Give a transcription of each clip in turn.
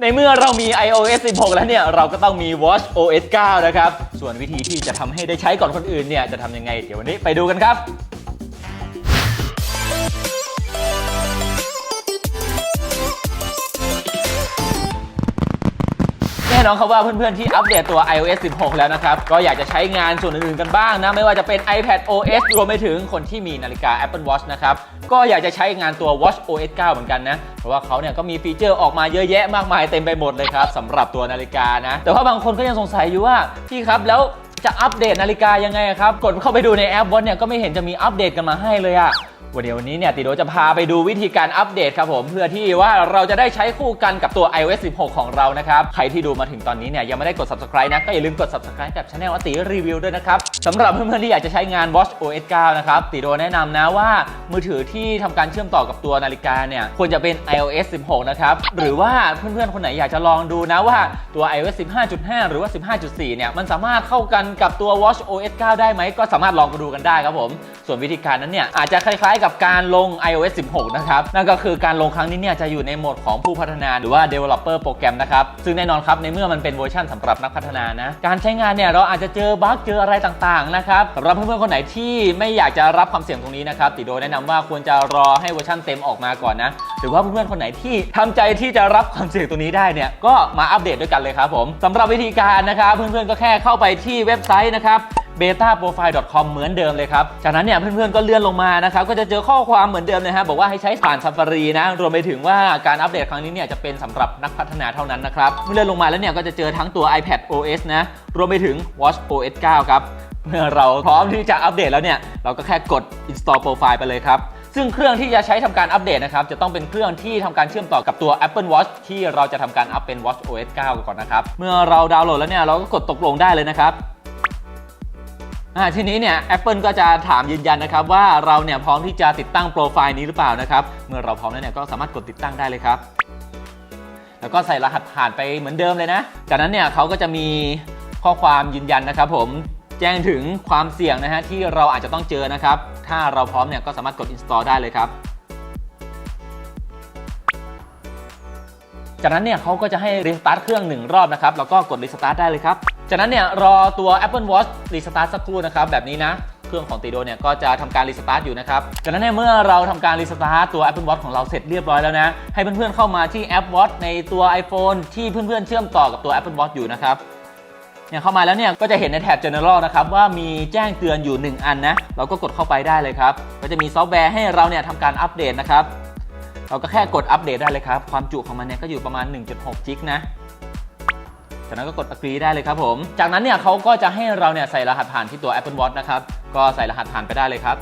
ในเมื่อเรามี iOS 16 แล้วเนี่ย เราก็ต้องมี Watch OS 9 นะครับ ส่วนวิธีที่จะทำให้ได้ใช้ก่อนคนอื่นเนี่ย จะทำยังไง เดี๋ยววันนี้ไปดูกันครับ น่นอนครับว่าเพื่อนๆที่อัปเดตตัว iOS 16 แล้วนะครับ ก็อยากจะใช้งานส่วนอื่นๆกันบ้างนะ ไม่ว่าจะเป็น iPad OS รวมไปถึงคนที่มีนาฬิกา Apple Watch นะครับ ก็อยากจะใช้งานตัว Watch OS 9 เหมือนกันนะ เพราะว่าเขาเนี่ยก็มีฟีเจอร์ออกมาเยอะแยะมากมายเต็มไปหมดเลยครับสำหรับตัวนาฬิกานะ แต่ว่าบางคนก็ยังสงสัยอยู่ว่าพี่ครับแล้วจะอัปเดตนาฬิกายังไงครับ กดเข้าไปดูในแอป Watch เนี่ยก็ไม่เห็นจะมีอัปเดตกันมาให้เลยอะ วันเดียววันนี้เนี่ยติโดจะพาไปดูวิธีการอัปเดตครับผม เพื่อที่ว่าเราจะได้ใช้คู่กันกับตัว iOS 16 ของเรานะครับ ใครที่ดูมาถึงตอนนี้เนี่ยยังไม่ได้กด subscribe นะก็อย่าลืมกด subscribe กับช anel อติรีวิวด้วยนะครับ สำหรับเพื่อนๆที่อยากจะใช้งาน Watch OS 9 นะครับ ติโดแนะนำนะว่ามือถือที่ทำการเชื่อมต่อกับตัวนาฬิกาเนี่ย ควรจะเป็น iOS 16 นะครับ หรือว่าเพื่อนๆ คนไหนอยากจะลองดูนะว่าตัว iOS 15.5 หรือว่า 15.4 เนี่ย มันสามารถเข้ากันกับตัว Watch OS 9 ได้ไหม ก็สามารถลองดูกันได้ครับผม ส่วนวิธีการนั้นเนี่ย อาจจะคล้ายๆ กับการลง iOS 16 นะครับ นั่นก็คือการลงครั้งนี้เนี่ยจะอยู่ในโหมดของผู้พัฒนาหรือว่า developer โปรแกรมนะครับ ซึ่งแน่นอนครับในเมื่อมันเป็นเวอร์ชันสำหรับนักพัฒนานะ การใช้งานเนี่ยเราอาจจะเจอบั๊กเจออะไรต่างๆนะครับสำหรับเพื่อนๆคนไหนที่ไม่อยากจะรับความเสี่ยงตรงนี้นะครับติโดแนะนำว่าควรจะรอให้เวอร์ชันเต็มออกมาก่อนนะหรือว่าเพื่อนๆคนไหนที่ทำใจที่จะรับความเสี่ยงตรงนี้ได้เนี่ยก็มาอัปเดตด้วยกันเลยครับผมสำหรับวิธีการนะครับเพื่อนๆก็แค่เข้าไปที่เว็บไซต์นะครับ betaprofile.com เหมือนเดิมเลยครับ จากนั้นเนี่ยเพื่อนๆก็เลื่อนลงมานะครับ ก็จะเจอข้อความเหมือนเดิมนะฮะบอกว่าให้ใช้ผ่าน Safari นะ รวมไปถึงว่าการอัปเดตครั้งนี้เนี่ยจะเป็นสำหรับนักพัฒนาเท่านั้นนะครับ เมื่อเลื่อนลงมาแล้วเนี่ยก็จะเจอทั้งตัว iPad OS นะ รวมไปถึง Watch OS 9 ครับ เมื่อเราพร้อมที่จะอัปเดตแล้วเนี่ย เราก็แค่กด install profile ไปเลยครับ ซึ่งเครื่องที่จะใช้ทำการอัปเดตนะครับ จะต้องเป็นเครื่องที่ทำการเชื่อมต่อกับตัว Apple Watch ที่เราจะทำการอัปเป็น Watch OS 9 ก่อนนะครับ เมื่อเราดาวน์โหลดแล้วเนี่ย เราก็กดตกลงได้เลยนะครับอ่าทีนี้เนี่ย Apple ก็จะถามยืนยันนะครับ ว่าเราเนี่ยพร้อมที่จะติดตั้งโปรไฟล์นี้หรือเปล่านะครับ เมื่อเราพร้อมแล้วเนี่ยก็สามารถกดติดตั้งได้เลยครับ แล้วก็ใส่รหัสผ่านไปเหมือนเดิมเลยนะ จากนั้นเนี่ยเขาก็จะมีข้อความยืนยันนะครับผม แจ้งถึงความเสี่ยงนะฮะที่เราอาจจะต้องเจอนะครับ ถ้าเราพร้อมเนี่ยก็สามารถกด install ได้เลยครับ จากนั้นเนี่ยเขาก็จะให้รีสตาร์ทเครื่องหนึ่งรอบนะครับแล้วก็กดรีสตาร์ทได้เลยครับ จากนั้นเนี่ยรอตัว Apple Watch รีสตาร์ทสักครู่นะครับแบบนี้นะเครื่องของตีโดเนี่ยก็จะทำการรีสตาร์ทอยู่นะครับจากนั้นเนี่ยเมื่อเราทำการรีสตาร์ทตัว Apple Watch ของเราเสร็จเรียบร้อยแล้วนะ ให้เพื่อนๆเข้ามาที่แอป Watch ในตัว iPhone ที่เพื่อนๆเชื่อมต่อกับตัว Apple Watch อยู่นะครับ เนี่ยเข้ามาแล้วเนี่ยก็จะเห็นในแท็บ General นะครับว่ามีแจ้งเตือนอยู่ 1 อันนะ เราก็กดเข้าไปได้เลยครับ ก็จะมีซอฟต์แวร์ให้เราเนี่ยทำการอัปเดตนะครับ เราก็แค่กดอัปเดตได้เลยครับ ความจุของมันเนี่ยก็อยู่ประมาณ 1.6 จิกนะจากนั้นก็กด agree ได้เลยครับผม จากนั้นเนี่ยเขาก็จะให้เราเนี่ยใส่รหัสผ่านที่ตัว Apple Watch นะครับ ก็ใส่รหัสผ่านไปได้เลยครับ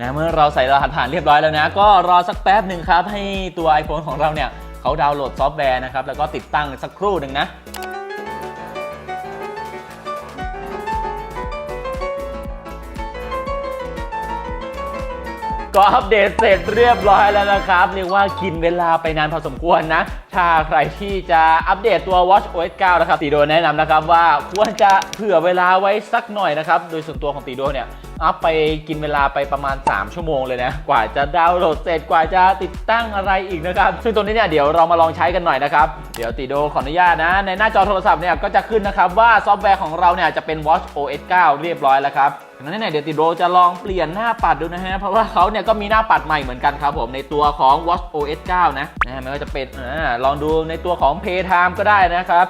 นะเมื่อเราใส่รหัสผ่านเรียบร้อยแล้วนะ ก็รอสักแป๊บหนึ่งครับ ให้ตัว iPhone ของเราเนี่ย เขาดาวน์โหลดซอฟต์แวร์นะครับ แล้วก็ติดตั้งสักครู่หนึ่งนะก็อัปเดตเสร็จเรียบร้อยแล้วนะครับเรียกว่ากินเวลาไปนานพอสมควรนะ ถ้าใครที่จะอัปเดตตัว Watch OS 9 นะครับตีโดแนะนำนะครับว่าควรจะเผื่อเวลาไว้สักหน่อยนะครับ โดยส่วนตัวของตีโดเนี่ย อัพไปกินเวลาไปประมาณ 3 ชั่วโมงเลยนะ กว่าจะดาวน์โหลดเสร็จกว่าจะติดตั้งอะไรอีกนะครับ ซึ่งตรงนี้เนี่ยเดี๋ยวเรามาลองใช้กันหน่อยนะครับ เดี๋ยวตีโดขออนุญาตนะ ในหน้าจอโทรศัพท์เนี่ยก็จะขึ้นนะครับว่าซอฟต์แวร์ของเราเนี่ยจะเป็น Watch OS 9 เรียบร้อยแล้วครับดังนั้นเนี่ยเดี๋ยวติโดจะลองเปลี่ยนหน้าปัดดูนะฮะ เพราะว่าเขาเนี่ยก็มีหน้าปัดใหม่เหมือนกันครับผมในตัวของ Watch OS 9 นะนะไม่ว่าจะเป็นอลองดูในตัวของ Paytime ก็ได้นะครับ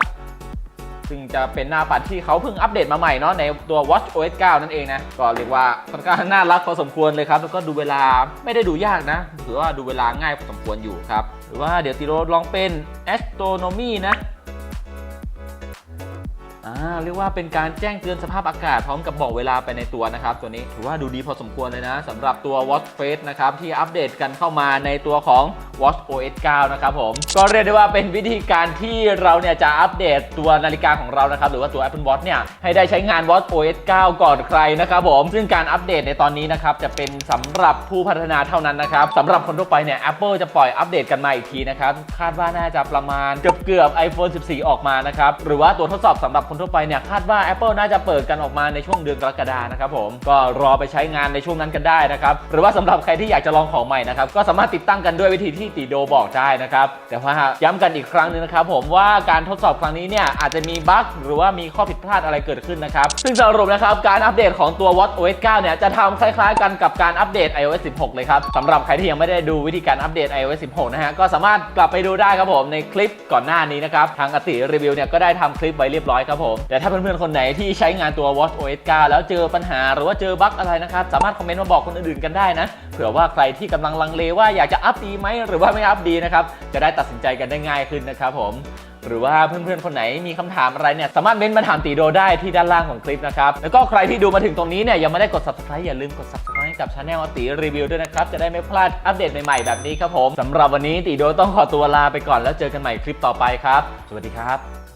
ซึ่งจะเป็นหน้าปัดที่เขาเพิ่งอัปเดตมาใหม่เนาะในตัว Watch OS 9 นั่นเองนะ ก็เรียกว่าค่อนข้างน่ารักพอสมควรเลยครับ แล้วก็ดูเวลาไม่ได้ดูยากนะถือว่าดูเวลาง่ายพอสมควรอยู่ครับ หรือว่าเดี๋ยวติโรลองเป็น Astronomy นะ เรียกว่าเป็นการแจ้งเตือนสภาพอากาศพร้อมกับบอกเวลาไปในตัวนะครับ ตัวนี้ถือว่าดูดีพอสมควรเลยนะสำหรับตัว Watch Face นะครับ ที่อัปเดตกันเข้ามาในตัวของ Watch OS 9 นะครับผม ก็เรียกได้ว่าเป็นวิธีการที่เราเนี่ยจะอัปเดตตัวนาฬิกาของเรานะครับ หรือว่าตัว Apple Watch เนี่ยให้ได้ใช้งาน Watch OS 9 ก่อนใครนะครับผม ซึ่งการอัปเดตในตอนนี้นะครับจะเป็นสำหรับผู้พัฒนาเท่านั้นนะครับสำหรับคนทั่วไปเนี่ย Apple จะปล่อยอัปเดตกันมาอีกทีนะครับคาดว่าน่าจะประมาณเกือบเกือบ iPhone 14 ออกมานะครับหรือว่าตัวทดสอบสำหรับคนทั่วทั่วไปเนี่ยคาดว่า Apple น่าจะเปิดกันออกมาในช่วงเดือนกรกฎานะครับผมก็รอไปใช้งานในช่วงนั้นกันได้นะครับหรือว่าสำหรับใครที่อยากจะลองของใหม่นะครับก็สามารถติดตั้งกันด้วยวิธีที่ติโดบอกได้นะครับแต่ว่าย้ำกันอีกครั้งหนึงนะครับผมว่าการทดสอบครั้งนี้เนี่ยอาจจะมีบั๊กหรือว่ามีข้อผิดพลาดอะไรเกิดขึ้นนะครับซึ่งสรุปนะครับการอัปเดตของตัว Watch OS 9 เนี่ยจะทำคล้ายๆ กันกับการอัปเดต iOS 16 เลยครับสำหรับใครที่ยังไม่ได้ดูวิธีการอัปเดต iOS 16 นะฮะก็สามารถกลับไปดูได้ครับผมในคลิปก่อนหน้านี้นะครับทางอติรีวิวเนี่ยก็ได้ทำคลิปไว้เรียบร้อยครับผมแต่ถ้าเพื่อนๆ คนไหนที่ใช้งานตัว Watch OS 9 แล้วเจอปัญหาหรือว่าเจอบั๊กอะไรนะครับ สามารถคอมเมนต์มาบอกคนอื่นๆ กันได้นะ เผื่อว่าใครที่กำลังลังเลว่าอยากจะอัปดีไหมหรือว่าไม่อัปดีนะครับ จะได้ตัดสินใจกันได้ง่ายขึ้นนะครับผมหรือว่าเพื่อนๆ คนไหนมีคำถามอะไรเนี่ย สามารถเม้นต์มาถามตีโดได้ที่ด้านล่างของคลิปนะครับ แล้วก็ใครที่ดูมาถึงตรงนี้เนี่ยยังไม่ได้กด subscribe อย่าลืมกด subscribe กับช anel ตีรีวิวด้วยนะครับ จะได้ไม่พลาดอัปเดตใหม่ๆ แบบนี้ครับผมสำหรับวันนี้ตีโดต้องขอตัวลาไปก่อนแล้วเจอกันใหม่คลิปต่อไปครับ สวัสดีครับ